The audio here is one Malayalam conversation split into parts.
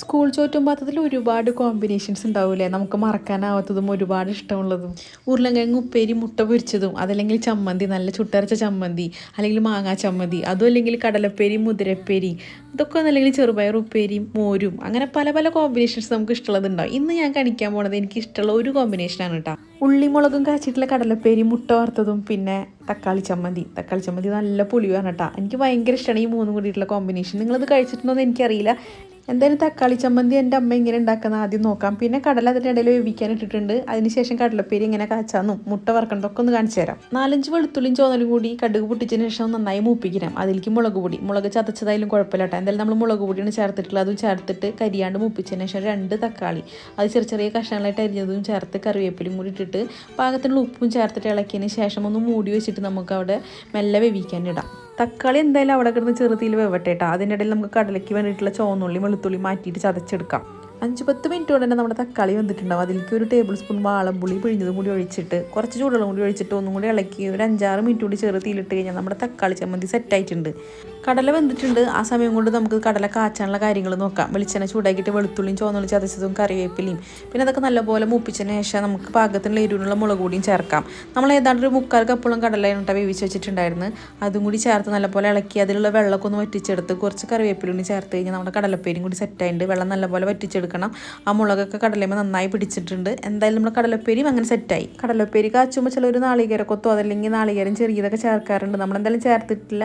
സ്കൂൾ ചോറ്റുമ്പാത്തത്തിൽ ഒരുപാട് കോമ്പിനേഷൻസ് ഉണ്ടാവില്ലേ? നമുക്ക് മറക്കാനാവാത്തതും ഒരുപാട് ഇഷ്ടമുള്ളതും. ഉരുളങ്കിഴങ്ങ് ഉപ്പേരി മുട്ട പൊരിച്ചതും അതല്ലെങ്കിൽ ചമ്മന്തി നല്ല ചുട്ടരച്ച ചമ്മന്തി അല്ലെങ്കിൽ മാങ്ങാ ചമ്മന്തി അതും അല്ലെങ്കിൽ കടലപ്പേരി മുതിരപ്പേരി ഇതൊക്കെ ഒന്നല്ലെങ്കിൽ ചെറുപയർ ഉപ്പേരിയും മോരും അങ്ങനെ പല പല കോമ്പിനേഷൻസ് നമുക്ക് ഇഷ്ടമുള്ളതുണ്ടാവും ഇന്ന് ഞാൻ കണിക്കാൻ പോണത് എനിക്ക് ഇഷ്ടമുള്ള ഒരു കോമ്പിനേഷനാണ് കേട്ടോ ഉള്ളിമുളകും കാച്ചിട്ടുള്ള കടലപ്പേരി മുട്ട വറുത്തതും പിന്നെ തക്കാളി ചമ്മന്തി. തക്കാളി ചമ്മന്തി നല്ല പുളിയാണ് കേട്ടോ എനിക്ക് ഭയങ്കര ഇഷ്ടമാണ് ഈ മൂന്നും കൂടിയിട്ടുള്ള കോമ്പിനേഷൻ നിങ്ങളത് കഴിച്ചിട്ടുണ്ടോ എന്ന് എനിക്കറിയില്ല. എന്തായാലും തക്കാളി ചമ്മന്തി എന്റെ അമ്മ ഇങ്ങനെ ഉണ്ടാക്കുന്ന ആദ്യം നോക്കാം. പിന്നെ കടല അതിന്റെ ഇടയിൽ വേവിക്കാൻ ഇട്ടിട്ടുണ്ട്. അതിനുശേഷം കടലപ്പേരി ഇങ്ങനെ കാച്ചാന്നും മുട്ട വറക്കണതൊക്കെ ഒന്ന് കാണിച്ചു തരാം. നാലഞ്ച് വെളുത്തുള്ളിയും ചോന്നലും കൂടി കടുക് പൊട്ടിച്ചതിന് ശേഷം നന്നായി മൂപ്പിക്കണം. അതിലേക്ക് മുളക് പൊടി. മുളക് ചതച്ചതായാലും കുഴപ്പമില്ല കേട്ടോ എന്തായാലും നമ്മൾ മുളക് പൊടിയാണ് ചേർത്തിട്ടുള്ളത്. അതും ചേർത്തിട്ട് കരിയാണ്ട് മൂപ്പിച്ചതിന് ശേഷം രണ്ട് തക്കാളി. അത് ചെറിയ ചെറിയ കഷ്ണങ്ങളായിട്ട് അരിഞ്ഞതും ചേർത്ത് കറിവേപ്പിലും കൂടി ഇട്ടിട്ട് പാകത്തിനുള്ള ഉപ്പും ചേർത്തിട്ട് ഇളക്കിയതിന് ശേഷം ഒന്ന് മൂടി വെച്ചിട്ട് നമുക്ക് അവിടെ മെല്ലെ വേവിക്കാൻ ഇടാം. തക്കാളി എന്തായാലും അവിടെ കിടന്ന് ചെറുതിയിൽ വെവട്ടെ അതിന്റെ ഇടയിൽ നമുക്ക് കടലയ്ക്ക് വേണ്ടിയിട്ടുള്ള ചുവന്നുള്ളി വെളുത്തുള്ളി മാറ്റിയിട്ട് ചതച്ചെടുക്കാം. അഞ്ച് പത്ത് മിനിറ്റ് കൊണ്ട് തന്നെ നമ്മുടെ തക്കാളി വന്നിട്ടുണ്ടാവും അതിലേക്ക് ഒരു ടേബിൾ സ്പൂൺ വാളംപുളി പിഴിഞ്ഞതും കൂടി ഒഴിച്ചിട്ട് കുറച്ച് ചൂടുവെള്ളം കൂടി ഒഴിച്ചിട്ട് ഒന്നും കൂടി ഇളക്കി ഒരു അഞ്ചാറ് മിനിറ്റ് കൂടി ചെറു തീയിലിട്ട് കഴിഞ്ഞാൽ നമ്മുടെ തക്കാളി ചമ്മന്തി സെറ്റായിട്ടുണ്ട് കടല വെന്തിട്ടുണ്ട്. ആ സമയം കൊണ്ട് നമുക്ക് കടല കാച്ചാനുള്ള കാര്യങ്ങൾ നോക്കാം. വെളിച്ചെണ്ണ ചൂടാക്കിയിട്ട് വെളുത്തുള്ളിയും ചോന്നുള്ളി ചതച്ചതും കറിവേപ്പിലയും. പിന്നെ അതൊക്കെ നല്ലപോലെ മൂപ്പിച്ചതിന് ശേഷം നമുക്ക് പാകത്തിനുള്ള എരിവിനുള്ള മുളക് കൂടിയും ചേർക്കാം. നമ്മൾ ഏതാണ്ട് ഒരു മുക്കാൽ കപ്പോളം കടല ഇട്ട വേവിച്ച് വെച്ചിട്ടുണ്ടായിരുന്നു. അതും കൂടി ചേർത്ത് നല്ലപോലെ ഇളക്കി അതിലുള്ള വെള്ളമൊക്കെ ഒന്ന് വറ്റിച്ചെടുത്ത് കുറച്ച് കറിവേപ്പിലും കൂടി ചേർത്ത് കഴിഞ്ഞാൽ നമ്മുടെ കടലപ്പേരും കൂടി സെറ്റായിട്ടുണ്ട് വെള്ളം നല്ലപോലെ വറ്റിച്ചെടുക്കണം ആ മുളകൊക്കെ കടലയുമ്പോൾ നന്നായി പിടിച്ചിട്ടുണ്ട്. എന്തായാലും നമ്മൾ കടലപ്പേരിയും അങ്ങനെ സെറ്റായി. കടലപ്പേരി കാച്ചുമ്പോൾ ഒരു നാളികേരക്കൊത്തോ അതല്ലെങ്കിൽ നാളികേരം ചെറിയതൊക്കെ ചേർക്കാറുണ്ട്. നമ്മളെന്തായാലും ചേർത്തിട്ടില്ല.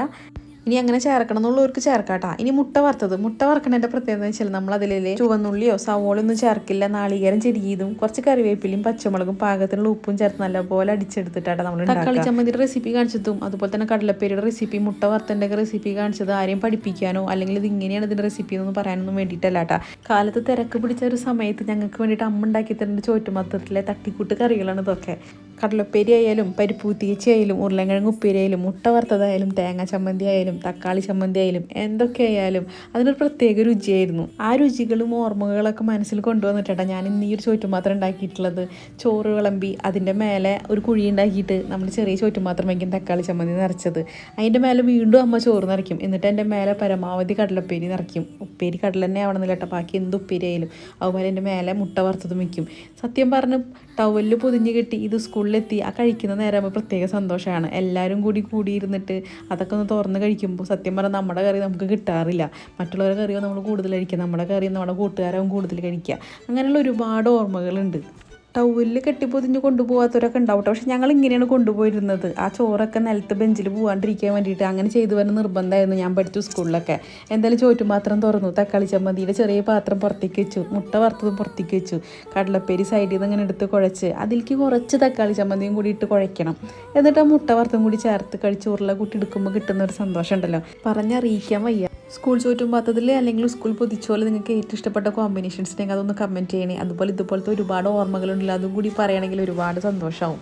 ഇനി അങ്ങനെ ചേർക്കണം എന്നുള്ളവർക്ക് ചേർക്കാട്ടാ. ഇനി മുട്ട വറുത്തത്. മുട്ട വറക്കണതിന്റെ പ്രത്യേകത എന്ന് വെച്ചാൽ നമ്മൾ അതിലെ ചുവന്നുള്ളിയോ സവോളോ ഒന്നും ചേർക്കില്ല. നാളികേരം ചെരിയതും കുറച്ച് കറിവേപ്പിലയും പച്ചമുളകും പാകത്തിനുള്ള ഉപ്പും ചേർത്ത് നല്ലപോലെ അടിച്ചെടുത്തിട്ടാണ് നമ്മൾ തക്കാളി ചമ്മന്തിയുടെ റെസിപ്പി കാണിച്ചതും അതുപോലെ തന്നെ കടലപ്പേരിയുടെ റെസിപ്പി മുട്ട വറുത്തന്റെ റെസിപ്പി കാണിച്ചത് ആരെയും പഠിപ്പിക്കാനോ അല്ലെങ്കിൽ ഇത് ഇങ്ങനെയാണ് ഇതിന്റെ റെസിപ്പി എന്നൊന്നും പറയാനൊന്നും വേണ്ടിയിട്ടല്ല കേട്ടാ കാലത്ത് തിരക്ക് പിടിച്ച ഒരു സമയത്ത് ഞങ്ങൾക്ക് വേണ്ടിയിട്ട് അമ്മ ഉണ്ടാക്കി തരുന്ന ചോറ്റുമത്തത്തിലെ തട്ടിക്കൂട്ട് കറികളാണ് ഇതൊക്കെ. കടലപ്പേരി ആയാലും പരിപ്പൂത്തിയച്ചി ആയാലും ഉരുളൻകിഴങ്ങ് ഉപ്പേരി ആയാലും മുട്ട വറുത്തതായാലും തേങ്ങ ചമ്മന്തി ആയാലും തക്കാളി ചമ്മന്തി ആയാലും എന്തൊക്കെ ആയാലും അതിനൊരു പ്രത്യേക രുചിയായിരുന്നു. ആ രുചികളും ഓർമ്മകളൊക്കെ മനസ്സിൽ കൊണ്ടുവന്നിട്ടാണ് ഞാൻ ഇന്ന് ഈ ഒരു ചോറ്റുമാത്രം ഉണ്ടാക്കിയിട്ടുള്ളത്. ചോറ് വിളമ്പി അതിന്റെ മേലെ ഒരു കുഴി ഉണ്ടാക്കിയിട്ട് നമ്മൾ ചെറിയ ചോറ്റുമാത്രം വയ്ക്കും തക്കാളി ചമ്മന്തി നിറച്ചത്. അതിന്റെ മേലെ വീണ്ടും അമ്മ ചോറ് നിറയ്ക്കും. എന്നിട്ട് എന്റെ മേലെ പരമാവധി കടലപ്പേരി നിറയ്ക്കും. ഉപ്പേരി കടല തന്നെ ആവണമെന്നില്ല കേട്ടോ. ബാക്കി എന്ത് ഉപ്പേരി ആയാലും. അതുപോലെ എന്റെ മേലെ മുട്ട വറുത്തതും വയ്ക്കും സത്യം പറഞ്ഞ് ടവലിൽ പൊതിഞ്ഞ് കിട്ടി ഇത് സ്കൂളിലെത്തി. ആ കഴിക്കുന്ന നേരം പ്രത്യേക സന്തോഷമാണ് എല്ലാവരും കൂടി കൂടിയിരുന്നിട്ട് അതൊക്കെ ഒന്ന് തുറന്ന് കഴിക്കുമ്പോൾ സത്യം പറഞ്ഞാൽ നമ്മുടെ കറി നമുക്ക് കിട്ടാറില്ല. മറ്റുള്ളവരുടെ കറിയോ നമ്മൾ കൂടുതൽ കഴിക്കുക. നമ്മുടെ കറിയും നമ്മുടെ കൂട്ടുകാരാവും കൂടുതൽ കഴിക്കുക. അങ്ങനെയുള്ള ഒരുപാട് ഓർമ്മകളുണ്ട്. ടൗലിൽ കെട്ടിപ്പൊതിഞ്ഞ് കൊണ്ടുപോകാത്തവരൊക്കെ ഉണ്ടാവും. പക്ഷെ ഞങ്ങൾ ഇങ്ങനെയാണ് കൊണ്ടുപോയിരുന്നത്. ആ ചോറൊക്കെ നിലത്ത് ബെഞ്ചിൽ പോകാണ്ടിരിക്കാൻ വേണ്ടിയിട്ട് അങ്ങനെ ചെയ്തു വരുന്ന നിർബന്ധമായിരുന്നു ഞാൻ പഠിച്ചു സ്കൂളിലൊക്കെ. എന്തായാലും ചോറ്റുപാത്രം തുറന്നു. തക്കാളി ചമ്മന്തിയുടെ ചെറിയ പാത്രം പുറത്തേക്ക് വെച്ചു. മുട്ട വറുത്തതും പുറത്തേക്ക് വെച്ചു. കടലപ്പേരി സൈഡിൽ നിന്ന് അങ്ങനെ എടുത്ത് കുഴച്ച് അതിലേക്ക് കുറച്ച് തക്കാളി ചമ്മന്തിയും കൂടി ഇട്ട് കുഴയ്ക്കണം. എന്നിട്ട് ആ മുട്ട വറുത്തും കൂടി ചേർത്ത് കഴിച്ച് ഉരുള കൂട്ടി എടുക്കുമ്പോൾ കിട്ടുന്ന ഒരു സന്തോഷം ഉണ്ടല്ലോ പറഞ്ഞറിയിക്കാൻ വയ്യ. സ്കൂൾ ചോറ്റുമ്പാത്തതിൽ അല്ലെങ്കിൽ സ്കൂൾ പൊതിച്ചോൽ നിങ്ങൾക്ക് ഏറ്റവും ഇഷ്ടപ്പെട്ട കോമ്പിനേഷൻസ് ഉണ്ടെങ്കിൽ അതൊന്ന് കമന്റ് ചെയ്യണേ. അതുപോലെ ഇതുപോലത്തെ ഒരുപാട് ഓർമ്മകളുണ്ടല്ലോ അതും കൂടി പറയുകയാണെങ്കിൽ ഒരുപാട് സന്തോഷമാവും